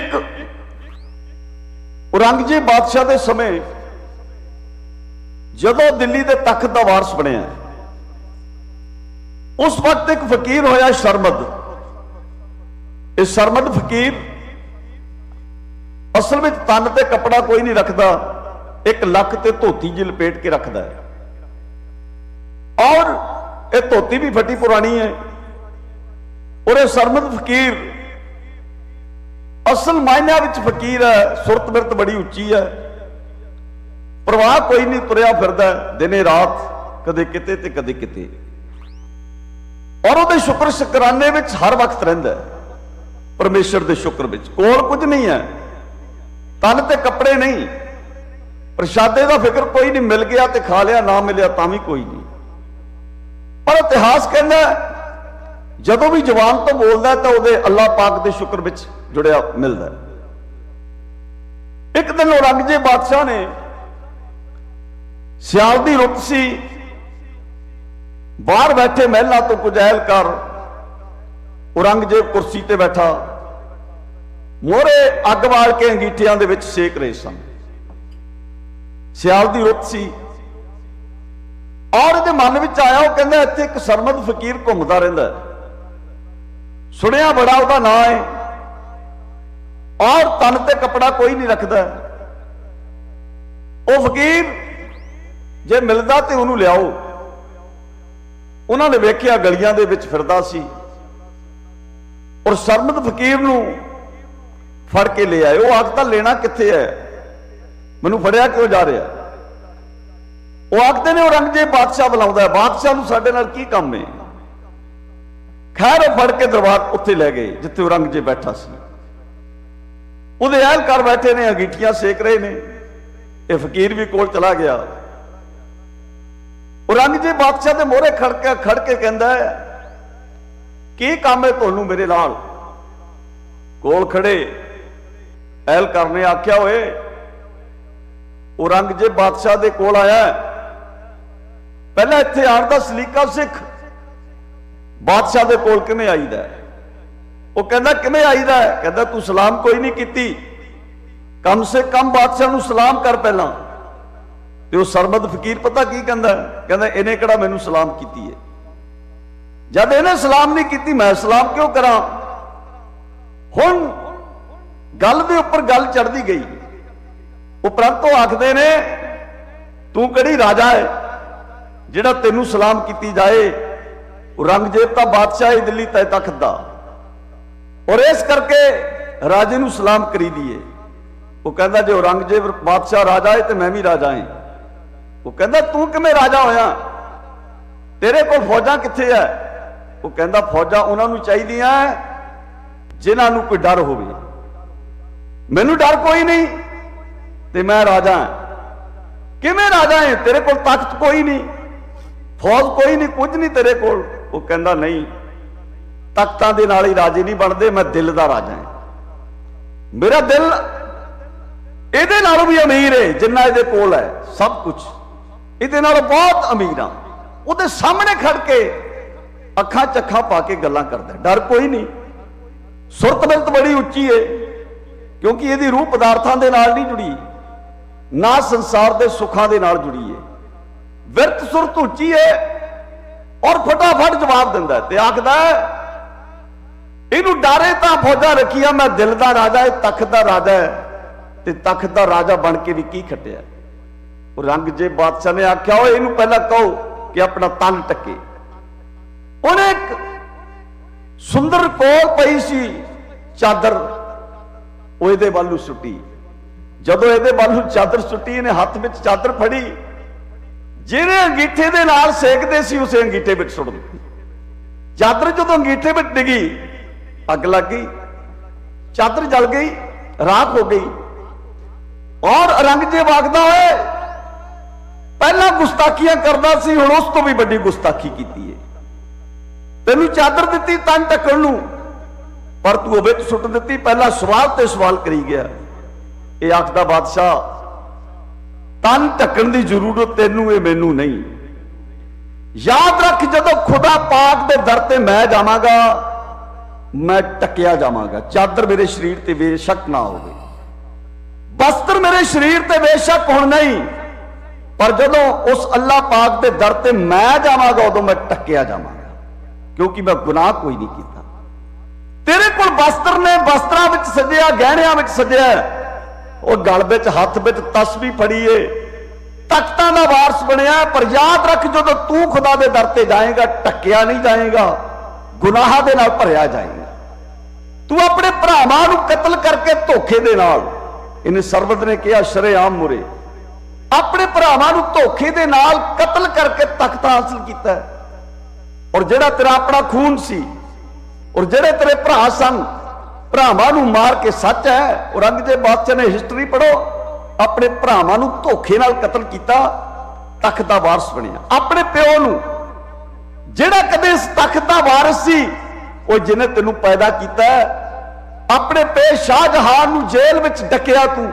ਇੱਕ ਔਰੰਗਜ਼ੇਬ ਬਾਦਸ਼ਾਹ ਦੇ ਸਮੇਂ ਜਦੋਂ ਦਿੱਲੀ ਦੇ ਤਖਤ ਦਾ ਵਾਰਸ ਬਣਿਆ, ਉਸ ਵਕਤ ਇੱਕ ਫਕੀਰ ਹੋਇਆ ਸ਼ਰਮਦ। ਇਹ ਸ਼ਰਮਦ ਫਕੀਰ ਅਸਲ ਵਿੱਚ ਤਨ ਤੇ ਕੱਪੜਾ ਕੋਈ ਨਹੀਂ ਰੱਖਦਾ, ਇੱਕ ਲੱਖ ਤੇ ਧੋਤੀ ਜਿਹੀ ਲਪੇਟ ਕੇ ਰੱਖਦਾ ਹੈ। ਔਰ ਇਹ ਧੋਤੀ ਵੀ ਫਟੀ ਪੁਰਾਣੀ ਹੈ। ਔਰ ਇਹ ਸਰਮਦ ਫਕੀਰ ਅਸਲ ਮਾਇਨਿਆਂ ਵਿੱਚ ਫਕੀਰ ਹੈ, ਸੁਰਤ ਮਿਰਤ ਬੜੀ ਉੱਚੀ ਹੈ। ਪ੍ਰਵਾਹ ਕੋਈ ਨਹੀਂ ਤੁਰਿਆ ਫਿਰਦਾ ਦਿਨੇ ਰਾਤ, ਕਦੇ ਕਿਤੇ ਤੇ ਕਦੇ ਕਿਤੇ। ਔਰ ਉਹਦੇ ਸ਼ੁਕਰ ਸ਼ੁਕਰਾਨੇ ਵਿੱਚ ਹਰ ਵਕਤ ਰਹਿੰਦਾ ਹੈ, ਪਰਮੇਸ਼ਰ ਦੇ ਸ਼ੁਕਰ ਵਿੱਚ। ਕੋਲ ਕੁਝ ਨਹੀਂ ਹੈ, ਤਨ ਤੇ ਕੱਪੜੇ ਨਹੀਂ, ਪ੍ਰਸ਼ਾਦੇ ਦਾ ਫਿਕਰ ਕੋਈ ਨਹੀਂ, ਮਿਲ ਗਿਆ ਤੇ ਖਾ ਲਿਆ, ਨਾ ਮਿਲਿਆ ਤਾਂ ਵੀ ਕੋਈ ਨਹੀਂ। ਪਰ ਇਤਿਹਾਸ ਕਹਿੰਦਾ ਜਦੋਂ ਵੀ ਜਵਾਨ ਤੋਂ ਬੋਲਦਾ ਤਾਂ ਉਹਦੇ ਅੱਲਾਹ ਪਾਕ ਦੇ ਸ਼ੁਕਰ ਵਿੱਚ ਜੁੜਿਆ ਮਿਲਦਾ ਇੱਕ ਦਿਨ ਔਰੰਗਜ਼ੇਬ ਬਾਦਸ਼ਾਹ ਨੇ ਸਿਆਲ ਦੀ ਰੁੱਤ ਸੀ। ਬਾਹਰ ਬੈਠੇ ਮਹਿਲਾ ਤੋਂ ਕੁਝ ਐਲਕਾਰ ਔਰੰਗਜ਼ੇਬ ਕੁਰਸੀ ਤੇ ਬੈਠਾ। ਮੋਰੇ ਅੱਗ ਬਾਲ ਕੇ ਅੰਗੀਠਿਆਂ ਦੇ ਵਿੱਚ ਸੇਕ ਰਹੇ ਸਨ। ਸਿਆਲ ਦੀ ਰੁੱਤ ਸੀ। ਔਰ ਇਹਦੇ ਮਨ ਵਿੱਚ ਆਇਆ, ਉਹ ਕਹਿੰਦਾ, ਇੱਥੇ ਇੱਕ ਸਰਮਦ ਫਕੀਰ ਘੁੰਮਦਾ ਰਹਿੰਦਾ ਹੈ। ਸੁਣਿਆ ਬੜਾ ਉਹਦਾ ਨਾਂ ਹੈ ਔਰ ਤਨ ਤੇ ਕੱਪੜਾ ਕੋਈ ਨਹੀਂ ਰੱਖਦਾ। ਉਹ ਫਕੀਰ ਜੇ ਮਿਲਦਾ ਤੇ ਉਹਨੂੰ ਲਿਆਓ। ਉਹਨਾਂ ਨੇ ਵੇਖਿਆ ਗਲੀਆਂ ਦੇ ਵਿੱਚ ਫਿਰਦਾ ਸੀ। ਔਰ ਸਰਮਦ ਫਕੀਰ ਨੂੰ ਫੜ ਕੇ ਲੈ ਆਏ। ਉਹ ਆਖਦਾ ਲੈਣਾ ਕਿੱਥੇ ਹੈ? ਮੈਨੂੰ ਫੜਿਆ ਕਿਉਂ ਜਾ ਰਿਹਾ? ਉਹ ਆਖਦੇ ਨੇ ਔਰੰਗਜ਼ੇਬ ਬਾਦਸ਼ਾਹ ਬੁਲਾਉਂਦਾ ਹੈ। ਬਾਦਸ਼ਾਹ ਨੂੰ ਸਾਡੇ ਨਾਲ ਕੀ ਕੰਮ ਹੈ ਖੈਰ ਉਹ ਫੜ ਕੇ ਦਰਬਾਰ ਉੱਥੇ ਲੈ ਗਏ, ਜਿੱਥੇ ਔਰੰਗਜ਼ੇਬ ਬੈਠਾ ਸੀ। ਉਹਦੇ ਅਹਿਲਕਾਰ ਬੈਠੇ ਨੇ, ਅੰਗੀਠੀਆਂ ਸੇਕ ਰਹੇ ਨੇ। ਇਹ ਫਕੀਰ ਵੀ ਕੋਲ ਚਲਾ ਗਿਆ। ਔਰੰਗਜ਼ੇਬ ਬਾਦਸ਼ਾਹ ਦੇ ਮੋਹਰੇ ਖੜ ਕੇ ਖੜ ਕੇ ਕਹਿੰਦਾ ਕੀ ਕੰਮ ਹੈ ਤੁਹਾਨੂੰ ਮੇਰੇ ਨਾਲ? ਕੋਲ ਖੜੇ। ਅਹਿਲਕਾਰ ਨੇ ਆਖਿਆ, ਓਏ ਔਰੰਗਜ਼ੇਬ ਬਾਦਸ਼ਾਹ ਦੇ ਕੋਲ ਆਇਆ ਪਹਿਲਾਂ ਇੱਥੇ ਆਣ ਦਾ ਸਲੀਕਾ ਸਿੱਖ ਬਾਦਸ਼ਾਹ ਦੇ ਕੋਲ ਕਿਵੇਂ ਆਈਦਾ ਉਹ ਕਹਿੰਦਾ, ਕਿਵੇਂ ਆਈਦਾ ਕਹਿੰਦਾ, ਤੂੰ ਸਲਾਮ ਕੋਈ ਨਹੀਂ ਕੀਤੀ। ਕਮ ਸੇ ਕਮ ਬਾਦਸ਼ਾਹ ਨੂੰ ਸਲਾਮ ਕਰ ਪਹਿਲਾਂ। ਤੇ ਉਹ ਸਰਮਦ ਫਕੀਰ ਪਤਾ ਕੀ ਕਹਿੰਦਾ? ਕਹਿੰਦਾ, ਇਹਨੇ ਕਿਹੜਾ ਮੈਨੂੰ ਸਲਾਮ ਕੀਤੀ ਹੈ? ਜਦ ਇਹਨੇ ਸਲਾਮ ਨਹੀਂ ਕੀਤੀ, ਮੈਂ ਸਲਾਮ ਕਿਉਂ ਕਰਾਂ? ਹੁਣ ਗੱਲ ਦੇ ਉੱਪਰ ਗੱਲ ਚੜਦੀ ਗਈ। ਉਪਰੰਤ ਉਹ ਆਖਦੇ ਨੇ, ਤੂੰ ਕਿਹੜੀ ਰਾਜਾ ਹੈ ਜਿਹੜਾ ਤੈਨੂੰ ਸਲਾਮ ਕੀਤੀ ਜਾਏ? ਔਰੰਗਜ਼ੇਬ ਤਾਂ ਬਾਦਸ਼ਾਹ ਹੈ ਦਿੱਲੀ ਤੈ ਤਖਤ ਦਾ। ਔਰ ਇਸ ਕਰਕੇ ਰਾਜੇ ਨੂੰ ਸਲਾਮ ਕਰੀ ਦੀਏ। ਉਹ ਕਹਿੰਦਾ, ਜੇ ਔਰੰਗਜ਼ੇਬ ਬਾਦਸ਼ਾਹ ਰਾਜਾ ਹੈ ਤੇ ਮੈਂ ਵੀ ਰਾਜਾ ਹਾਂ। ਉਹ ਕਹਿੰਦਾ, ਤੂੰ ਕਿਵੇਂ ਰਾਜਾ ਹੋਇਆ? ਤੇਰੇ ਕੋਲ ਫੌਜਾਂ ਕਿੱਥੇ ਹੈ ਉਹ ਕਹਿੰਦਾ, ਫੌਜਾਂ ਉਹਨਾਂ ਨੂੰ ਚਾਹੀਦੀਆਂ ਜਿਨ੍ਹਾਂ ਨੂੰ ਕੋਈ ਡਰ ਹੋਵੇ। ਮੈਨੂੰ ਡਰ ਕੋਈ ਨਹੀਂ ਤੇ ਮੈਂ ਰਾਜਾ ਹਾਂ। ਕਿਵੇਂ ਰਾਜਾ ਹੈ? ਤੇਰੇ ਕੋਲ ਤਾਕਤ ਕੋਈ ਨਹੀਂ, ਫੌਜ ਕੋਈ ਨਹੀਂ, ਕੁਝ ਨਹੀਂ ਤੇਰੇ ਕੋਲ। ਉਹ ਕਹਿੰਦਾ ਨਹੀਂ, ਤਖਤਾਂ ਦੇ ਨਾਲ ਹੀ ਰਾਜੇ ਨਹੀਂ ਬਣਦੇ, ਮੈਂ ਦਿਲ ਦਾ ਰਾਜਾ ਹਾਂ। ਮੇਰਾ ਦਿਲ ਇਹਦੇ ਨਾਲੋਂ ਵੀ ਅਮੀਰ ਹੈ, ਜਿੰਨਾ ਇਹਦੇ ਕੋਲ ਹੈ, ਸਭ ਕੁਝ ਇਹਦੇ ਨਾਲੋਂ ਬਹੁਤ ਅਮੀਰ ਆ ਉਹਦੇ ਸਾਹਮਣੇ ਖੜ ਕੇ ਅੱਖਾਂ ਚੱਖਾਂ ਪਾ ਕੇ ਗੱਲਾਂ ਕਰਦਾ ਡਰ ਕੋਈ ਨਹੀਂ। ਸੁਰਤ ਮਿਲਤ ਬੜੀ ਉੱਚੀ ਹੈ, ਕਿਉਂਕਿ ਇਹਦੀ ਰੂਹ ਪਦਾਰਥਾਂ ਦੇ ਨਾਲ ਨਹੀਂ ਜੁੜੀ, ਨਾ ਸੰਸਾਰ ਦੇ ਸੁੱਖਾਂ ਦੇ ਨਾਲ ਜੁੜੀ ਹੈ। ਵਿਰਤ ਸੁਰਤ ਉੱਚੀ ਹੈ ਔਰ ਫਟਾਫਟ ਜਵਾਬ ਦਿੰਦਾ ਤੇ ਆਖਦਾ ਇਹਨੂੰ ਡਾਰੇ ਤਾਂ ਫੌਜਾਂ ਰੱਖੀਆਂ, ਮੈਂ ਦਿਲ ਦਾ ਰਾਜਾ ਇਹ ਤਖਤ ਦਾ ਰਾਜਾ ਹੈ ਤੇ ਤਖਤ ਦਾ ਰਾਜਾ ਬਣ ਕੇ ਵੀ ਕੀ ਖੱਟਿਆ ਉਹ ਰੰਗਜੇਬ ਬਾਦਸ਼ਾਹ ਨੇ ਆਖਿਆ, ਓਏ, ਇਹਨੂੰ ਪਹਿਲਾਂ ਕਹੋ ਕਿ ਆਪਣਾ ਤਨ ਟੱਕੇ। ਉਹਨੇ ਇੱਕ ਸੁੰਦਰ ਕੋਲ ਪਈ ਸੀ ਚਾਦਰ, ਉਹ ਇਹਦੇ ਵੱਲ ਨੂੰ ਸੁੱਟੀ। ਜਦੋਂ ਇਹਦੇ ਵੱਲ ਨੂੰ ਚਾਦਰ ਸੁੱਟੀ, ਇਹਨੇ ਹੱਥ ਵਿੱਚ ਚਾਦਰ ਫੜੀ ਜਿਹੜੇ ਅੰਗੀਠੇ ਦੇ ਨਾਲ ਸੇਕਦੇ ਸੀ, ਉਸੇ ਅੰਗੀਠੇ ਵਿੱਚ ਸੁੱਟ ਦਿੱਤੀ। ਚਾਦਰ ਜਦੋਂ ਅੰਗੀਠੇ ਵਿੱਚ ਡਿੱਗੀ, ਅੱਗ ਲੱਗ ਗਈ, ਚਾਦਰ ਜਲ ਗਈ, ਰਾਖ ਹੋ ਗਈ। ਔਰ ਔਰੰਗਜ਼ੇਬ ਆਖਦਾ ਓਏ ਪਹਿਲਾਂ ਗੁਸਤਾਖੀਆਂ ਕਰਦਾ ਸੀ, ਹੁਣ ਉਸ ਤੋਂ ਵੀ ਵੱਡੀ ਗੁਸਤਾਖੀ ਕੀਤੀ ਹੈ ਤੈਨੂੰ ਚਾਦਰ ਦਿੱਤੀ, ਤਨ ਢੱਕਣ ਨੂੰ, ਪਰ ਤੂੰ ਉਹ ਵਿੱਚ ਸੁੱਟ ਦਿੱਤੀ, ਪਹਿਲਾਂ ਸਵਾਲ ਤੇ ਸਵਾਲ ਕਰੀ ਗਿਆ। ਇਹ ਆਖਦਾ ਬਾਦਸ਼ਾਹ ਤਨ ਢੱਕਣ ਦੀ ਜ਼ਰੂਰਤ ਤੈਨੂੰ ਇਹ ਮੈਨੂੰ ਨਹੀਂ। ਯਾਦ ਰੱਖ ਜਦੋਂ ਖੁਦਾ ਪਾਕ ਦੇ ਦਰ ਤੇ ਮੈਂ ਜਾਵਾਂਗਾ, ਮੈਂ ਟਕਿਆ ਜਾਵਾਂਗਾ। ਚਾਦਰ ਮੇਰੇ ਸਰੀਰ ਤੇ ਬੇਸ਼ੱਕ ਨਾ ਹੋਵੇ। ਬਸਤਰ ਮੇਰੇ ਸਰੀਰ ਤੇ ਬੇਸ਼ੱਕ ਹੁਣ ਨਹੀਂ। ਪਰ ਜਦੋਂ ਉਸ ਅੱਲਾਹ ਪਾਕ ਦੇ ਦਰ ਤੇ ਮੈਂ ਜਾਵਾਂਗਾ, ਉਦੋਂ ਮੈਂ ਟੱਕਿਆ ਜਾਵਾਂਗਾ। ਕਿਉਂਕਿ ਮੈਂ ਗੁਨਾਹ ਕੋਈ ਨਹੀਂ ਕੀਤਾ। ਤੇਰੇ ਕੋਲ ਬਸਤਰ ਨੇ ਬਸਤਰਾਂ ਵਿੱਚ ਸਜਿਆ, ਗਹਿਣਿਆਂ ਵਿੱਚ ਸਜਿਆ। ਉਹ ਗਲ ਵਿੱਚ ਹੱਥ ਵਿੱਚ ਤਸਬੀਹ ਫੜੀ ਏ ਤਖਤਾਂ ਦਾ ਵਾਰਸ ਬਣਿਆ, ਪਰ ਯਾਦ ਰੱਖ ਜਦੋਂ ਤੂੰ ਖੁਦਾ ਦੇ ਦਰ ਤੇ ਜਾਏਗਾ ਟੱਕਿਆ ਨਹੀਂ ਜਾਏਗਾ, ਗੁਨਾਹਾਂ ਦੇ ਨਾਲ ਭਰਿਆ ਜਾਏਗਾ। ਤੂੰ ਆਪਣੇ ਭਰਾਵਾਂ ਨੂੰ ਕਤਲ ਕਰਕੇ ਧੋਖੇ ਦੇ ਨਾਲ, ਇਹਨੇ ਸਰਬਤ ਨੇ ਕਿਹਾ ਸ਼ਰੇਆਮ ਮੁਰੇ। ਆਪਣੇ ਭਰਾਵਾਂ ਨੂੰ ਧੋਖੇ ਦੇ ਨਾਲ ਕਤਲ ਕਰਕੇ ਤਖਤ ਹਾਸਲ ਕੀਤਾ। ਔਰ ਜਿਹੜਾ ਤੇਰਾ ਆਪਣਾ ਖੂਨ ਸੀ, ਔਰ ਜਿਹੜੇ ਤੇਰੇ ਭਰਾ ਸਨ ਭਰਾਵਾਂ ਨੂੰ ਮਾਰ ਕੇ ਸੱਚ ਹੈ, ਔਰੰਗਜ਼ੇਬ ਬਾਦਸ਼ਾਹ ਨੇ ਹਿਸਟਰੀ ਪੜੋ ਆਪਣੇ ਭਰਾਵਾਂ ਨੂੰ ਧੋਖੇ ਨਾਲ ਕਤਲ ਕੀਤਾ, ਤਖਤ ਦਾ ਵਾਰਸ ਬਣਿਆ। ਆਪਣੇ ਪਿਓ ਨੂੰ, ਜਿਹੜਾ ਕਦੇ ਇਸ ਤਖਤ ਦਾ ਵਾਰਸ ਸੀ, ਉਹ ਜਿਹਨੇ ਤੈਨੂੰ ਪੈਦਾ ਕੀਤਾ ਆਪਣੇ ਪੇ ਸ਼ਾਹਜਹਾਨ ਨੂੰ ਜੇਲ੍ਹ ਵਿੱਚ ਡੱਕਿਆ ਤੂੰ।